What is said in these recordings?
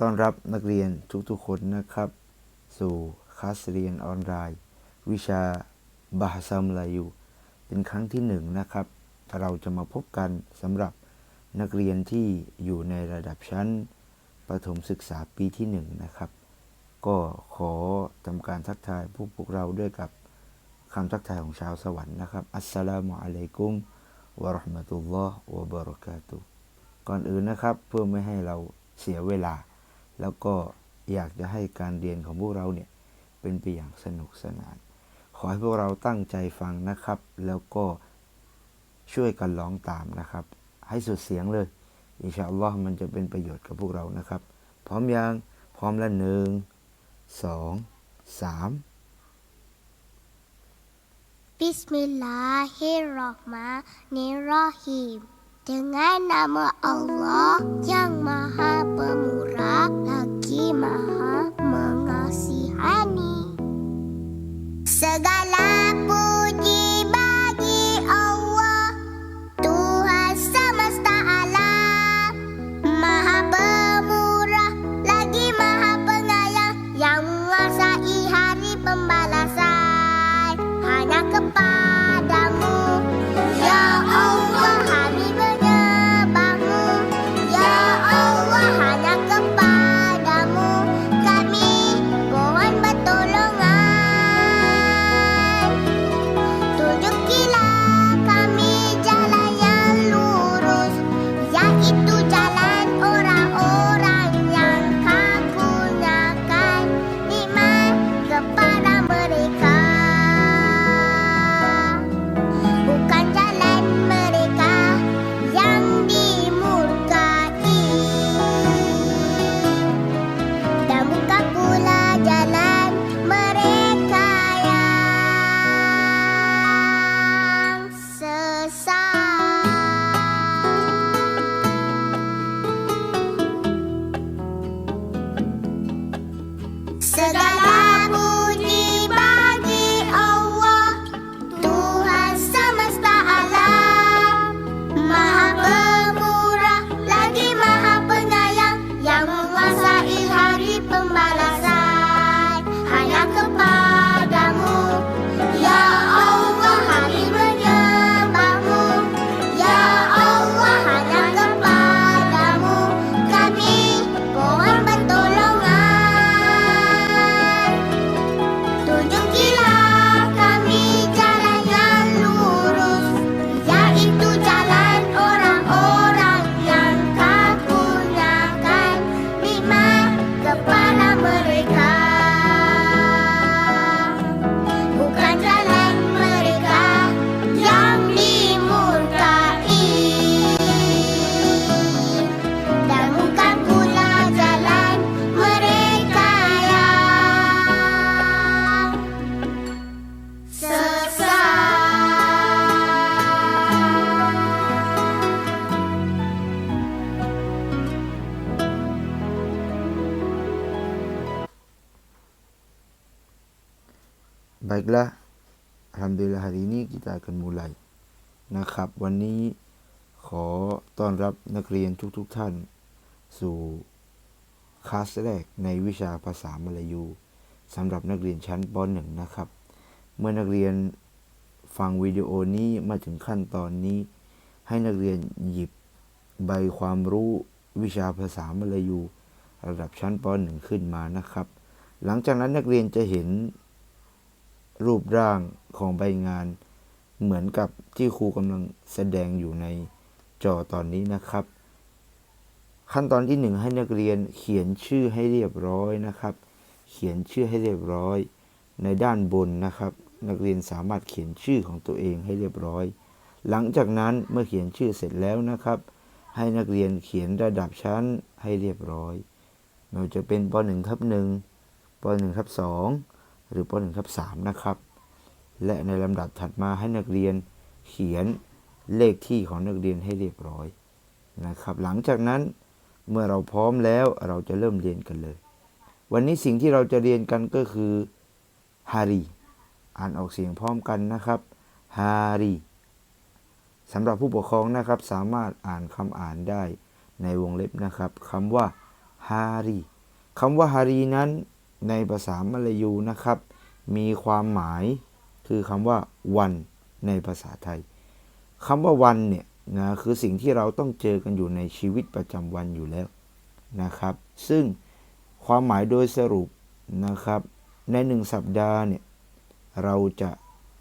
ต้อนรับนักเรียนทุกๆคนนะครับ สู่คลาสเรียนออนไลน์ วิชาบาฮาซัมลายู เป็นครั้งที่หนึ่งนะครับ เราจะมาพบกันสำหรับนักเรียนที่อยู่ในระดับชั้นประถมศึกษาปีที่หนึ่งนะครับ ก็ขอทำการทักทายพวกพวกเราด้วยกับคำทักทายของชาวสวรรค์นะครับอัสสลามุอะลัยกุมวะราะห์มะตุลลอฮ์วะบะเราะกาตุก่อนอื่นนะครับ เพื่อไม่ให้เราเสียเวลา แล้วก็อยากจะให้การเรียนของพวกเราเนี่ยเป็นไปอย่างสนุกสนาน ขอให้พวกเราตั้งใจฟังนะครับ แล้วก็ช่วยกันร้องตามนะครับ ให้สุดเสียงเลยอินชาอัลลอฮ์มันจะเป็นประโยชน์กับพวกเรานะครับ พร้อมยังพร้อมแล้วหนึ่งสองสาม Bismillahirrahmanirrahim Dengan nama Allah yang maha pemurah lagi maha mengasihani. Segala Baiklah Alhamdulillah hari ini kita akan mulai นะครับ วันนี้ขอต้อนรับนักเรียนทุกๆทท่าน สู่คลาสแรกในวิชาภาษามลายูสำหรับนักเรียนชั้นป .1 นะครับ เมื่อนักเรียนฟังวิดีโอนี้มาถึงขั้นตอนนี้ ให้นักเรียนหยิบใบความรู้วิชาภาษามลายู ระดับชั้นป .1 ขึ้นมานะครับ หลังจากนั้นนักเรียนจะเห็น รูปร่างของใบงาน เหมือนกับที่ครูกำลังแสดงอยู่ในจอตอนนี้นะครับ ขั้นตอนที่หนึ่งให้นักเรียนเขียนชื่อให้เรียบร้อยนะครับ เขียนชื่อให้เรียบร้อย ในด้านบนนะครับ นักเรียนสามารถเขียนชื่อของตัวเองให้เรียบร้อย หลังจากนั้นเมื่อเขียนชื่อเสร็จแล้วนะครับ ให้นักเรียนเขียนระดับชั้นให้เรียบร้อยไม่ว่าจะเป็นป .1 ทับ1ป .1 ทับ2 หรือป .1 ทับ3นะครับ และในลำดับถัดมาให้นักเรียนเขียนเลขที่ของนักเรียนให้เรียบร้อยนะครับ หลังจากนั้นเมื่อเราพร้อมแล้วเราจะเริ่มเรียนกันเลย วันนี้สิ่งที่เราจะเรียนกันก็คือฮารีอ่านออกเสียงพร้อมกันนะครับฮารีสำหรับผู้ปกครองนะครับ สามารถอ่านคำอ่านได้ในวงเล็บนะครับคำว่าฮารีคำว่าฮารีนั้น ในภาษามลายูนะครับ มีความหมายคือคำว่าวันในภาษาไทยคำว่าวันเนี่ยนะคือสิ่งที่เราต้องเจอกันอยู่ในชีวิตประจำวันอยู่แล้วนะครับ ซึ่งความหมายโดยสรุปนะครับ ในหนึ่งสัปดาห์เนี่ยเราจะ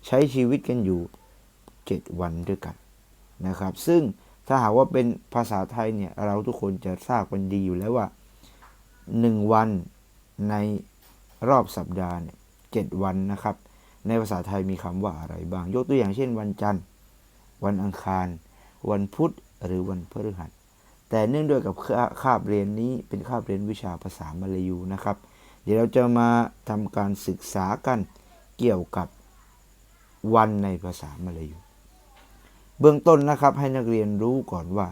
ใช้ชีวิตกันอยู่ 7 วันด้วยกันนะครับ ซึ่งถ้าหากว่าเป็นภาษาไทยเนี่ยเราทุกคนจะทราบกันดีอยู่แล้วว่า 1 วันใน รอบสัปดาห์เนี่ยเวันนะครับ ในภาษาไทยมีคำว่าอะไรบ้าง ยกตัวอย่างเช่น วันจันทร์ วันอังคาร วันพุธหรือวันพฤหัส แต่เนื่องด้วยกับคาบเรียนนี้เป็นคาบเรียนวิชาภาษามลายูนะครับ เดี๋ยวเราจะมาทำการศึกษากันเกี่ยวกับวันในภาษามลายู เบื้องต้นนะครับให้นักเรียนรู้ก่อนว่า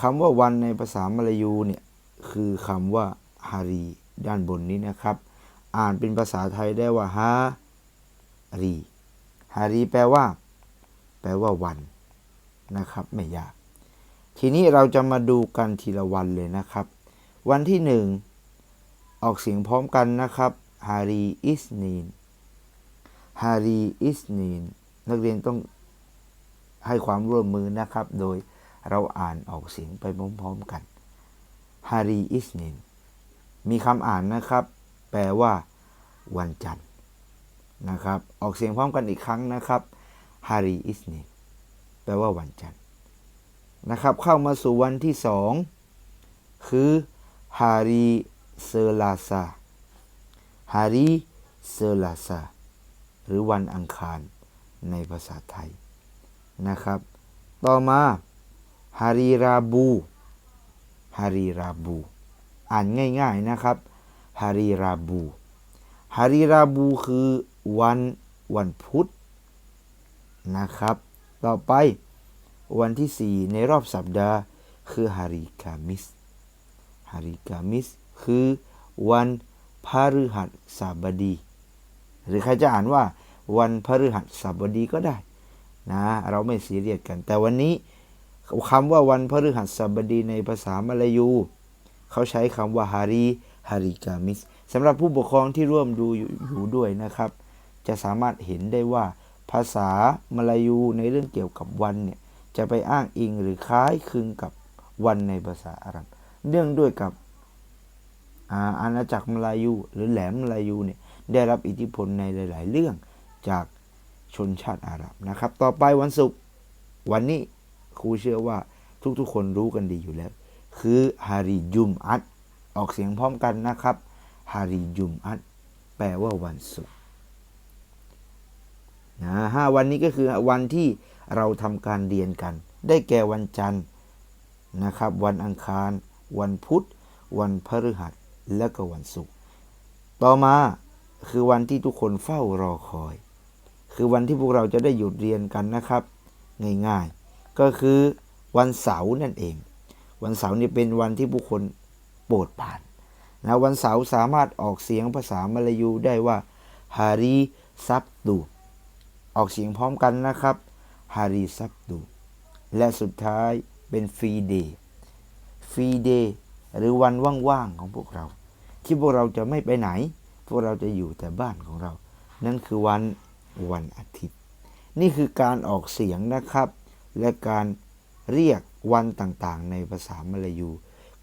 คำว่าวันในภาษามลายูเนี่ยคือคำว่าฮารี ด้านบนนี้นะครับ อ่านเป็นภาษาไทยได้ว่าฮารีฮารีแปลว่า แปลว่าวันนะครับ ไม่ยาก ทีนี้เราจะมาดูกันทีละวันเลยนะครับ วันที่หนึ่งออกเสียงพร้อมกันนะครับฮารีอิสนีนฮารีอิสนีนนักเรียนต้องให้ความร่วมมือนะครับ โดยเราอ่านออกเสียงไปพร้อมๆกันฮารีอิสนีน มีคำอ่านนะครับ แปลว่า วันจันทร์นะครับ ออกเสียงพร้อมกันอีกครั้งนะครับฮารีอิสนีนแปลว่าวันจันทร์นะครับ เข้ามาสู่วันที่สองคือฮารีเซลาซาฮารีเซลาซาหรือวันอังคารในภาษาไทยนะครับ ต่อมาฮารีราบูฮารีราบู อ่านง่าย ๆนะครับฮารีราบูฮารีราบูคือวันวันพุธนะครับ ต่อไปวันที่ 4 ในรอบสัปดาห์คือฮาริกามิสฮาริกามิสคือวันพฤหัสบดี หรือใครจะอ่านว่าวันพฤหัสบดีก็ได้นะเราไม่ซีเรียสกัน แต่วันนี้คำว่าวันพฤหัสบดีในภาษามลายู เขาใช้คำว่าฮารีฮาริกามิสสำหรับผู้ปกครองที่ร่วมดูอยู่ด้วยนะครับ จะสามารถเห็นได้ว่าภาษามลายูในเรื่องเกี่ยวกับวันเนี่ยจะไปอ้างอิงหรือคล้ายคลึงกับวันในภาษาอาหรับ เนื่องด้วยกับอาอาณาจักรมลายู หรือแหลมมลายูเนี่ยได้รับอิทธิพลในหลาย ๆ เรื่องจากชนชาติอาหรับนะครับ ต่อไปวันศุกร์วันนี้ครูเชื่อว่าทุกๆ คนรู้กันดีอยู่แล้ว คือฮาริยุมอัตออกเสียงพร้อมกันนะครับฮาริยุมอัตแปลว่าวันศุกร์นะห้าวันนี้ก็คือวันที่เราทำการเรียนกัน ได้แก่วันจันทร์นะครับ วันอังคาร วันพุธ วันพฤหัส และก็วันศุกร์ต่อมาคือวันที่ทุกคนเฝ้ารอคอย คือวันที่พวกเราจะได้หยุดเรียนกันนะครับ ง่ายๆ ก็คือวันเสาร์นั่นเอง วันเสาร์นี่เป็นวันที่ผู้คนโปรดปานนะวันเสาร์สามารถออกเสียงภาษามลายูได้ว่าฮารีซับตูออกเสียงพร้อมกันนะครับฮารีซับตูและสุดท้ายเป็นฟรีเดย์ฟรีเดย์หรือวันว่างๆของพวกเรา ที่พวกเราจะไม่ไปไหน พวกเราจะอยู่แต่บ้านของเรา นั่นคือวันวันอาทิตย์ นี่คือการออกเสียงนะครับ และการ เรียกวันต่างๆ ในภาษามลายู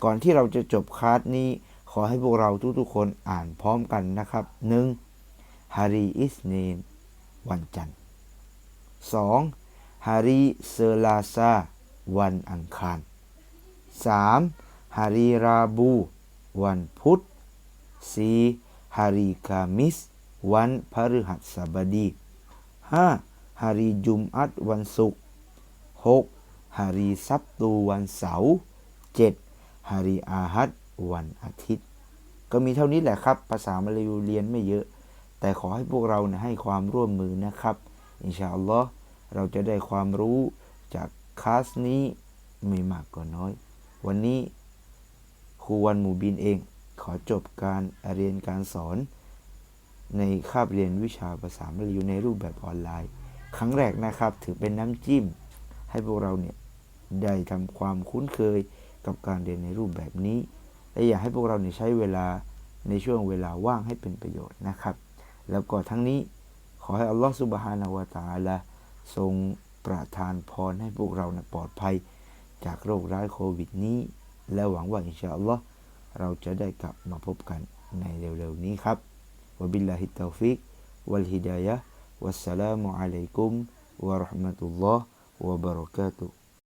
ก่อนที่เราจะจบคาสนี้ ขอให้พวกเราทุกๆคนอ่านพร้อมกันนะครับหนึ่งฮารีอิสเนนวันจันทร์สองฮารีเซลาซาวันอังคาร 3. ฮารีราบู วันพุธ 4. ฮารีกามิส วันพฤหัสบดี 5. ฮารีจุมอัตวันศุกร์ 6. ฮารีซับตูวันเสาร์ 7. ฮารีอาฮัดวันอาทิตย์ ก็มีเท่านี้แหละครับ ภาษามลายูเรียนไม่เยอะ แต่ขอให้พวกเรานะให้ความร่วมมือนะครับ อินชาอัลลอฮ์เราจะได้ความรู้จากคลาสนี้ไม่มากก็น้อย วันนี้ครูวันหมู่บินเอง ขอจบการเรียนการสอน ในคาบเรียนวิชาภาษามลายูในรูปแบบออนไลน์ ครั้งแรกนะครับถือเป็นน้ำจิ้ม ให้พวกเราเนี่ย ได้ทำความคุ้นเคยกับการเรียนในรูปแบบนี้ และอยากให้พวกเราเนี่ยใช้เวลาในช่วงเวลาว่างให้เป็นประโยชน์นะครับ แล้วก็ทั้งนี้ขอให้อัลลอฮฺสุบฮานาวะตาลาทรงประทานพรให้พวกเรานะปลอดภัย จากโรคร้ายโควิดนี้ และหวังว่าอินชาอัลลอฮ์เราจะได้กลับมาพบกันในเร็วๆนี้ครับวบิลลาฮิตตฟิกวัลฮิดายะวัสสลามุอะลัยกุมวะราะห์มะตุลลอฮ์วะบะเราะกาตุฮ์